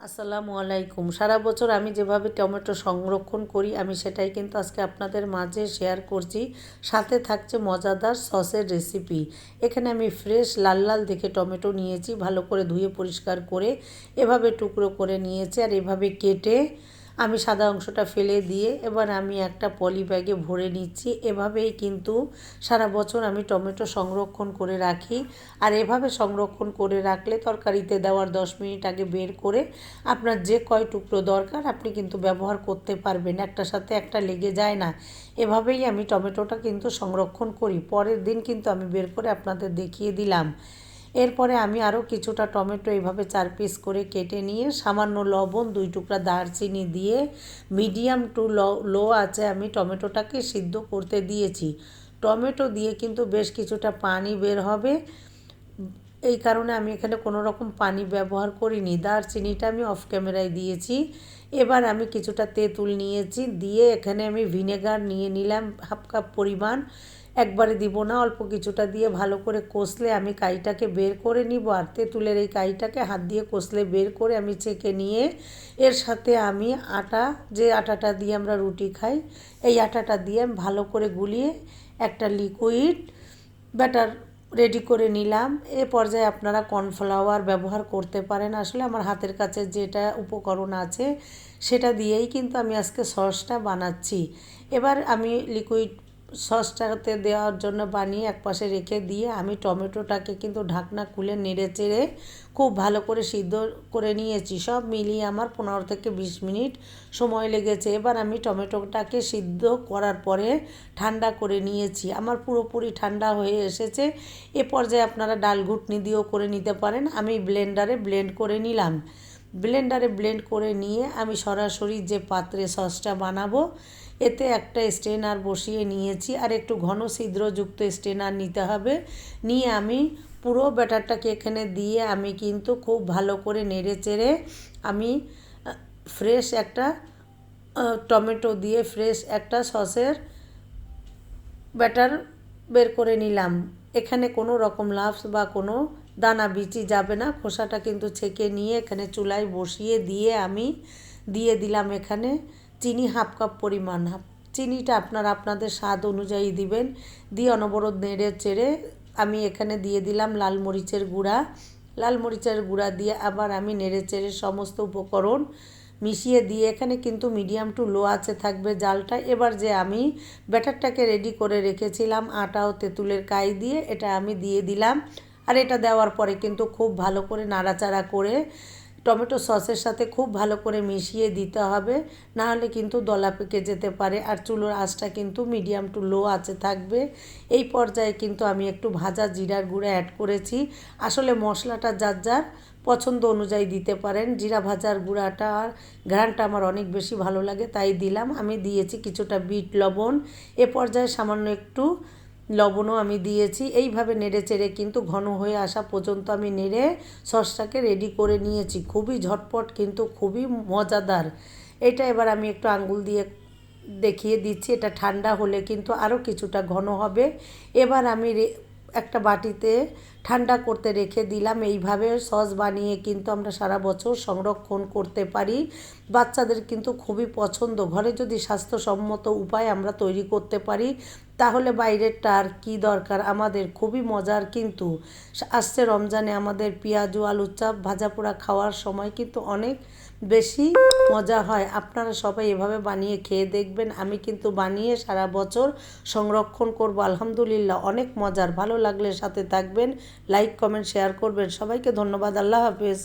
আসসালামু আলাইকুম। সারা বছর আমি যেভাবে টমেটো সংরক্ষণ করি, আমি সেটাই কিন্তু আজকে আপনাদের মাঝে শেয়ার করছি। সাথে থাকছে মজাদার সসের রেসিপি। এখানে আমি ফ্রেশ লাল লাল দেখে টমেটো নিয়েছি, ভালো করে ধুয়ে পরিষ্কার করে এভাবে টুকরো করে নিয়েছি আর এভাবে কেটে আমি সাদা অংশটা ফেলে দিয়ে এবার আমি একটা পলি ব্যাগে ভরে নিচ্ছি। এভাবেই কিন্তু সারা বছর আমি টমেটো সংরক্ষণ করে রাখি। আর এভাবে সংরক্ষণ করে রাখলে তরকারিতে দেওয়ার দশ মিনিট আগে বের করে আপনার যে কয় টুকরো দরকার আপনি কিন্তু ব্যবহার করতে পারবেন। একটার সাথে একটা লেগে যায় না। এভাবেই আমি টমেটোটা কিন্তু সংরক্ষণ করি। পরের দিন কিন্তু আমি বের করে আপনাদের দেখিয়ে দিলাম। এরপরে আমি আরও কিছুটা টমেটো এইভাবে চার পিস করে কেটে নিয়ে সামান্য লবণ, দুই টুকরা দারচিনি দিয়ে মিডিয়াম টু লো আছে আমি টমেটোটাকে সিদ্ধ করতে দিয়েছি। টমেটো দিয়ে কিন্তু বেশ কিছুটা পানি বের হবে। এই কারণে আমি এখানে কোনো রকম পানি ব্যবহার করিনি। দারচিনিটা আমি অফ ক্যামেরায় দিয়েছি। এবার আমি কিছুটা তেঁতুল নিয়েছি। দিয়ে এখানে আমি ভিনেগার নিয়ে নিলাম হাফ কাপ পরিমাণ। একবারে দিব না, অল্প কিছুটা দিয়ে ভালো করে কষলে আমি কাইটাকে বের করে নিব। আর তেঁতুলের এই কাইটাকে হাত দিয়ে কষলে বের করে আমি ছেঁকে নিয়ে এর সাথে আমি আটা, যে আটাটা দিয়ে আমরা রুটি খাই, এই আটাটা দিয়ে আমি ভালো করে গুলিয়ে একটা লিকুইড ব্যাটার রেডি করে নিলাম। এ পর্যায়ে আপনারা কর্নফ্লাওয়ার ব্যবহার করতে পারেন। আসলে আমার হাতের কাছে যেটা উপকরণ আছে, সেটা দিয়েই কিন্তু আমি আজকে সসটা বানাচ্ছি। এবার আমি লিকুইড সসটাতে দেওয়ার জন্য বানিয়ে এক পাশে রেখে দিয়ে আমি টমেটোটাকে কিন্তু ঢাকনা খুলে নেড়ে চেড়ে খুব ভালো করে সিদ্ধ করে নিয়েছি। সব মিলিয়ে আমার পনেরো থেকে বিশ মিনিট সময় লেগেছে। এবার আমি টমেটোটাকে সিদ্ধ করার পরে ঠান্ডা করে নিয়েছি। আমার পুরোপুরি ঠান্ডা হয়ে এসেছে। এ পর্যায়ে আপনারা ডাল ঘুটনি দিয়েও করে নিতে পারেন। আমি ব্লেন্ডারে ব্লেন্ড করে নিলাম। ব্লেন্ডারে ব্লেন্ড করে নিয়ে আমি সরাসরি যে পাত্রে সসটা বানাবো, এতে একটা স্ট্রেনার বসিয়ে নিয়েছি আর একটু ঘন ছিদ্রযুক্ত স্ট্রেনার নিতে হবে। নিয়ে আমি পুরো ব্যাটারটাকে এখানে দিয়ে আমি কিন্তু খুব ভালো করে নেড়ে চেড়ে আমি ফ্রেশ একটা টমেটো দিয়ে ফ্রেশ একটা সসের ব্যাটার বের করে নিলাম। এখানে কোনো রকম লাভস বা কোনো দানা বিচি যাবে না। খোসাটা কিন্তু ছেঁকে নিয়ে এখানে চুলায় বসিয়ে দিয়ে আমি দিয়ে দিলাম এখানে চিনি হাফ কাপ পরিমাণ। হাফ চিনিটা আপনারা আপনাদের স্বাদ অনুযায়ী দিবেন। দিয়ে অনবরত নেড়ে চেড়ে আমি এখানে দিয়ে দিলাম লাল মরিচের গুঁড়া। লাল মরিচের গুঁড়া দিয়ে আবার আমি নেড়ে চেড়ে সমস্ত উপকরণ মিশিয়ে দিয়ে এখানে কিন্তু মিডিয়াম টু লো আছে থাকবে জালটা। এবার যে আমি ব্যাটারটাকে রেডি করে রেখেছিলাম, আটা ও তেঁতুলের কাই দিয়ে, এটা আমি দিয়ে দিলাম। আর এটা দেওয়ার পরে কিন্তু খুব ভালো করে নাড়াচাড়া করে টমেটো সসের সাথে খুব ভালো করে মিশিয়ে দিতে হবে। নাহলে কিন্তু দলা পেকে যেতে পারে আর চুলোর আঁচটা কিন্তু মিডিয়াম টু লো আছে থাকবে। এই পর্যায়ে কিন্তু আমি একটু ভাজা জিরার গুঁড়ো অ্যাড করেছি। আসলে মশলাটা যার যার পছন্দ অনুযায়ী দিতে পারেন। জিরা ভাজার গুঁড়াটা আর ঘ্রানটা আমার অনেক বেশি ভালো লাগে, তাই দিলাম। আমি দিয়েছি কিছুটা বিট লবণ। এ পর্যায়ে সামান্য একটু লবণও আমি দিয়েছি। এইভাবে নেড়ে চেড়ে কিন্তু ঘন হয়ে আসা পর্যন্ত আমি নেড়ে সসটাকে রেডি করে নিয়েছি। খুবই ঝটপট কিন্তু খুবই মজাদার। এটা এবার আমি একটু আঙ্গুল দিয়ে দেখিয়ে দিচ্ছি। এটা ঠান্ডা হলে কিন্তু আরও কিছুটা ঘন হবে। এবার আমি একটা বাটিতে ঠান্ডা করতে রেখে দিলাম। এইভাবে সস বানিয়ে কিন্তু আমরা সারা বছর সংরক্ষণ করতে পারি। বাচ্চাদের কিন্তু খুবই পছন্দ। ঘরে যদি স্বাস্থ্যসম্মত উপায় আমরা তৈরি করতে পারি, তাহলে বাইরেরটা আর কী দরকার? আমাদের খুবই মজার কিন্তু। আসছে রমজানে আমাদের পেঁয়াজু, আলুর চাপ, ভাজা পোড়া খাওয়ার সময় কিন্তু অনেক বেশি মজা হয়। আপনারা সবাই এভাবে বানিয়ে খেয়ে দেখবেন। আমি কিন্তু বানিয়ে সারা বছর সংরক্ষণ করব। আলহামদুলিল্লাহ, অনেক মজার। ভালো লাগলে সাথে থাকবেন। লাইক কমেন্ট শেয়ার করবেন। সবাইকে ধন্যবাদ। আল্লাহ হাফেজ।